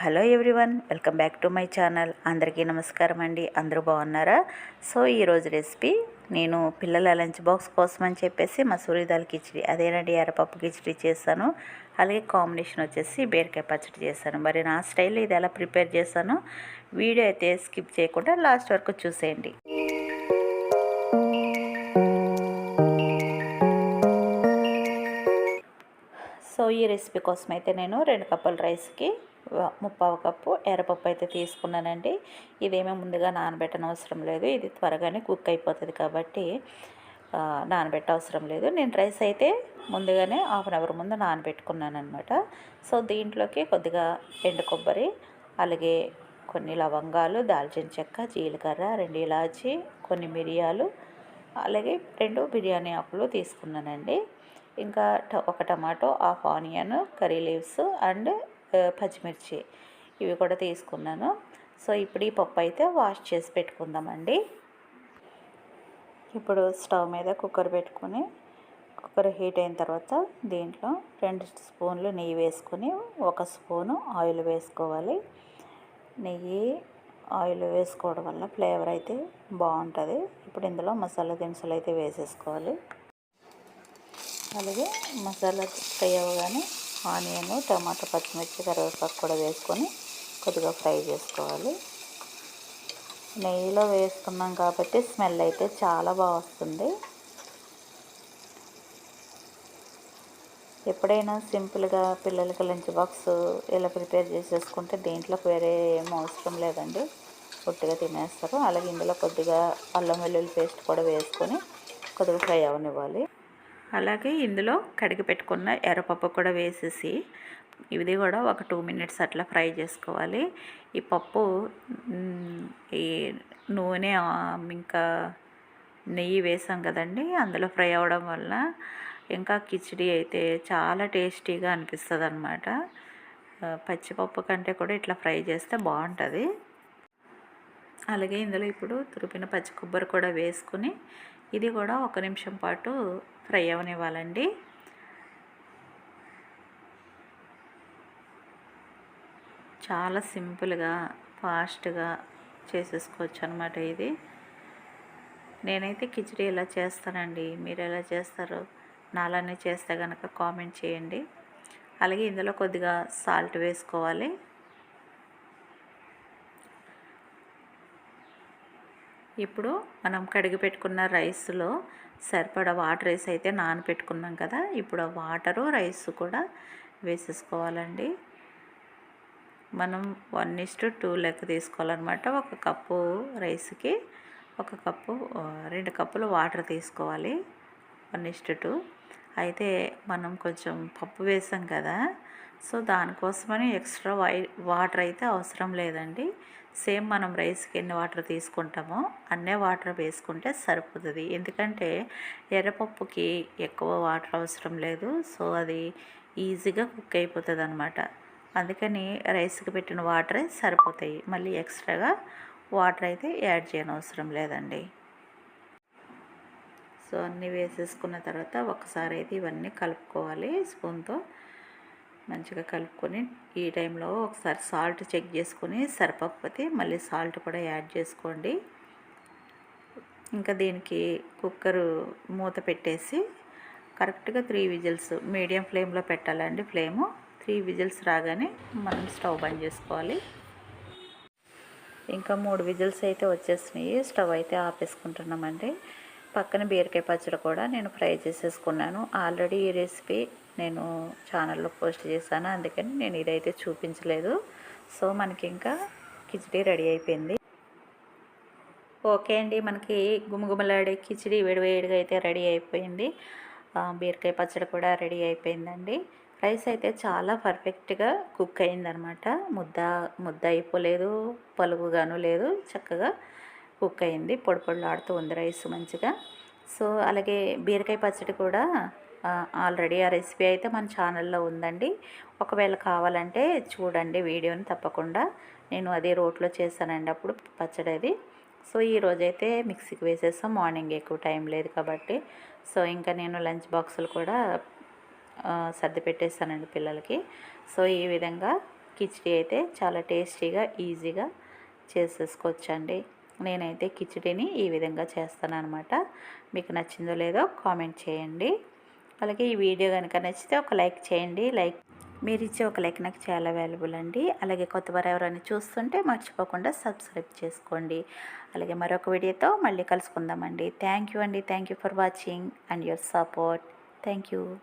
Hello everyone welcome back to my channel. అందరికీ నమస్కారం అండి. అందరూ బాగున్నారా? సో ఈరోజు రెసిపీ నేను పిల్లల లంచ్ బాక్స్ కోసం అని చెప్పేసి మసూరి దాల్ కిచిడి అదేనండి ఎర్రపప్పు కిచిడి చేస్తాను. అలాగే కాంబినేషన్ వచ్చేసి బీరకాయ పచ్చడి చేశాను మరి నా స్టైల్లో ఇది ఎలా ప్రిపేర్ చేస్తాను వీడియో అయితే స్కిప్ చేయకుండా లాస్ట్ వరకు చూసేయండి. సో ఈ రెసిపీ కోసం అయితే నేను రెండు కప్పుల రైస్కి ముప్పావు కప్పు ఎర్రపప్పు అయితే తీసుకున్నానండి. ఇదేమీ ముందుగా నానబెట్టనవసరం అవసరం లేదు. ఇది త్వరగానే కుక్ అయిపోతుంది కాబట్టి నానబెట్ట అవసరం లేదు. నేను రైస్ అయితే ముందుగానే హాఫ్ అన్ అవర్ ముందు నానబెట్టుకున్నాను అనమాట సో దీంట్లోకి కొద్దిగా ఎండు కొబ్బరి అలాగే కొన్ని లవంగాలు దాల్చిన చెక్క జీలకర్ర రెండు ఇలాచి కొన్ని మిరియాలు అలాగే రెండు బిర్యానీ ఆకులు తీసుకున్నానండి. ఇంకా ఒక tomato half onion curry leaves and పచ్చిమిర్చి ఇవి కూడా తీసుకున్నాను. సో ఇప్పుడు ఈ పప్పు అయితే వాష్ చేసి పెట్టుకుందామండి. ఇప్పుడు స్టవ్ మీద కుక్కర్ పెట్టుకొని కుక్కర్ హీట్ అయిన తర్వాత దీంట్లో రెండు స్పూన్లు నెయ్యి వేసుకొని ఒక స్పూను ఆయిల్ వేసుకోవాలి. నెయ్యి ఆయిల్ వేసుకోవడం వల్ల ఫ్లేవర్ అయితే బాగుంటుంది. ఇప్పుడు ఇందులో మసాలా దినుసులు అయితే వేసేసుకోవాలి. అలాగే మసాలా ఫ్రై అవ్వగానే ఆనియన్ టమాటా పచ్చిమిర్చి కరివేపాకు కూడా వేసుకొని కొద్దిగా ఫ్రై చేసుకోవాలి. నెయ్యిలో వేసుకున్నాం కాబట్టి స్మెల్ అయితే చాలా బాగా వస్తుంది. ఎప్పుడైనా సింపుల్గా పిల్లలకి లంచ్ బాక్స్ ఇలా ప్రిపేర్ చేసేసుకుంటే దీంట్లోకి వేరే ఏం అవసరం లేదండి. పొట్టిగా తినేస్తారు. అలాగే ఇందులో కొద్దిగా అల్లం వెల్లుల్లి పేస్ట్ కూడా వేసుకొని కొద్దిగా ఫ్రై అవనివ్వాలి. అలాగే ఇందులో కడిగి పెట్టుకున్న ఎర్రపప్పు కూడా వేసేసి ఇది కూడా ఒక టూ మినిట్స్ అట్లా ఫ్రై చేసుకోవాలి. ఈ పప్పు ఈ నూనె ఇంకా నెయ్యి వేసాం కదండి అందులో ఫ్రై అవ్వడం వల్ల ఇంకా కిచిడి అయితే చాలా టేస్టీగా అనిపిస్తుంది అనమాట పచ్చిపప్పు కంటే కూడా ఇట్లా ఫ్రై చేస్తే బాగుంటుంది. అలాగే ఇందులో ఇప్పుడు తురిపిన పచ్చి కొబ్బరి కూడా వేసుకుని ఇది కూడా ఒక నిమిషం పాటు ఫ్రై అవనివ్వాలండి. చాలా సింపుల్గా ఫాస్ట్గా చేసేసుకోవచ్చు అనమాట ఇది. నేనైతే కిచిడి ఎలా చేస్తానండి మీరు ఎలా చేస్తారు నాలానే చేస్తే కనుక కామెంట్ చేయండి. అలాగే ఇందులో కొద్దిగా సాల్ట్ వేసుకోవాలి. ఇప్పుడు మనం కడిగి పెట్టుకున్న రైస్లో సరిపడా వాటర్ వేసి అయితే నానపెట్టుకున్నాం కదా ఇప్పుడు ఆ వాటరు రైస్ కూడా వేసేసుకోవాలండి. మనం వన్ ఇస్టు టూ లెక్క తీసుకోవాలన్నమాట. ఒక కప్పు రైస్కి ఒక కప్పు రెండు కప్పులు వాటర్ తీసుకోవాలి వన్ ఇస్టు టూ. అయితే మనం కొంచెం పప్పు వేసాం కదా సో దానికోసమని ఎక్స్ట్రా వై వాటర్ అయితే అవసరం లేదండి. సేమ్ మనం రైస్కి ఎన్ని వాటర్ తీసుకుంటామో అన్నే వాటర్ వేసుకుంటే సరిపోతుంది. ఎందుకంటే ఎర్రపప్పుకి ఎక్కువ వాటర్ అవసరం లేదు. సో అది ఈజీగా కుక్ అయిపోతుంది అనమాట అందుకని రైస్కి పెట్టిన వాటరే సరిపోతాయి. మళ్ళీ ఎక్స్ట్రాగా వాటర్ అయితే యాడ్ చేయని అవసరం లేదండి. సో అన్నీ వేసేసుకున్న తర్వాత ఒకసారి అయితే ఇవన్నీ కలుపుకోవాలి స్పూన్తో. మంచిగా కలుపుకొని ఈ టైంలో ఒకసారి సాల్ట్ చెక్ చేసుకొని సరిపోకపోతే మళ్ళీ సాల్ట్ కూడా యాడ్ చేసుకోండి. ఇంకా దీనికి కుక్కరు మూత పెట్టేసి కరెక్ట్గా త్రీ విజిల్స్ మీడియం ఫ్లేమ్లో పెట్టాలండి ఫ్లేము. త్రీ విజిల్స్ రాగానే మనం స్టవ్ బంద్ చేసుకోవాలి. ఇంకా మూడు విజిల్స్ అయితే వచ్చేసినాయి. స్టవ్ అయితే ఆపేసుకుంటున్నామండి. పక్కన బీరకాయ పచ్చడి కూడా నేను ఫ్రై చేసేసుకున్నాను. ఆల్రెడీ ఈ రెసిపీ నేను ఛానల్లో పోస్ట్ చేశాను. అందుకని నేను ఇదైతే చూపించలేదు. సో మనకి ఇంకా కిచిడి రెడీ అయిపోయింది. ఓకే అండి మనకి గుమగుమలాడే కిచిడి వేడివేడిగా అయితే రెడీ అయిపోయింది. బీరకాయ పచ్చడి కూడా రెడీ అయిపోయిందండి. రైస్ అయితే చాలా పర్ఫెక్ట్గా కుక్ అయిందనమాట. ముద్ద ముద్ద అయిపోలేదు పలుగుగాను లేదు చక్కగా కుక్ అయింది. పొడి పొడిలాడుతూ ఉంది రైస్ మంచిగా. సో అలాగే బీరకాయ పచ్చడి కూడా ఆల్రెడీ ఆ రెసిపీ అయితే మన ఛానల్లో ఉందండి. ఒకవేళ కావాలంటే చూడండి వీడియోని తప్పకుండా. నేను అదే రోట్లో చేశానండి అప్పుడు పచ్చడి అది. సో ఈరోజైతే మిక్సీకి వేసేస్తాం మార్నింగ్ ఎక్కువ టైం లేదు కాబట్టి. సో ఇంకా నేను లంచ్ బాక్సులు కూడా సర్ది పెట్టేస్తానండి పిల్లలకి. సో ఈ విధంగా కిచిడి అయితే చాలా టేస్టీగా ఈజీగా చేసేసుకోవచ్చండి. నేనైతే కిచిడిని ఈ విధంగా చేస్తాను అనమాట మీకు నచ్చిందో లేదో కామెంట్ చేయండి. అలాగే ఈ వీడియో కనుక నచ్చితే ఒక లైక్ చేయండి. లైక్ మీరు ఇచ్చే ఒక లైక్ నాకు చాలా వాల్యుబుల్ అండి. అలాగే కొత్తవారు ఎవరైనా చూస్తుంటే మర్చిపోకుండా సబ్స్క్రైబ్ చేసుకోండి. అలాగే మరొక వీడియోతో మళ్ళీ కలుసుకుందామండి. థ్యాంక్ యూ అండి. Thank you for watching and your support. Thank you.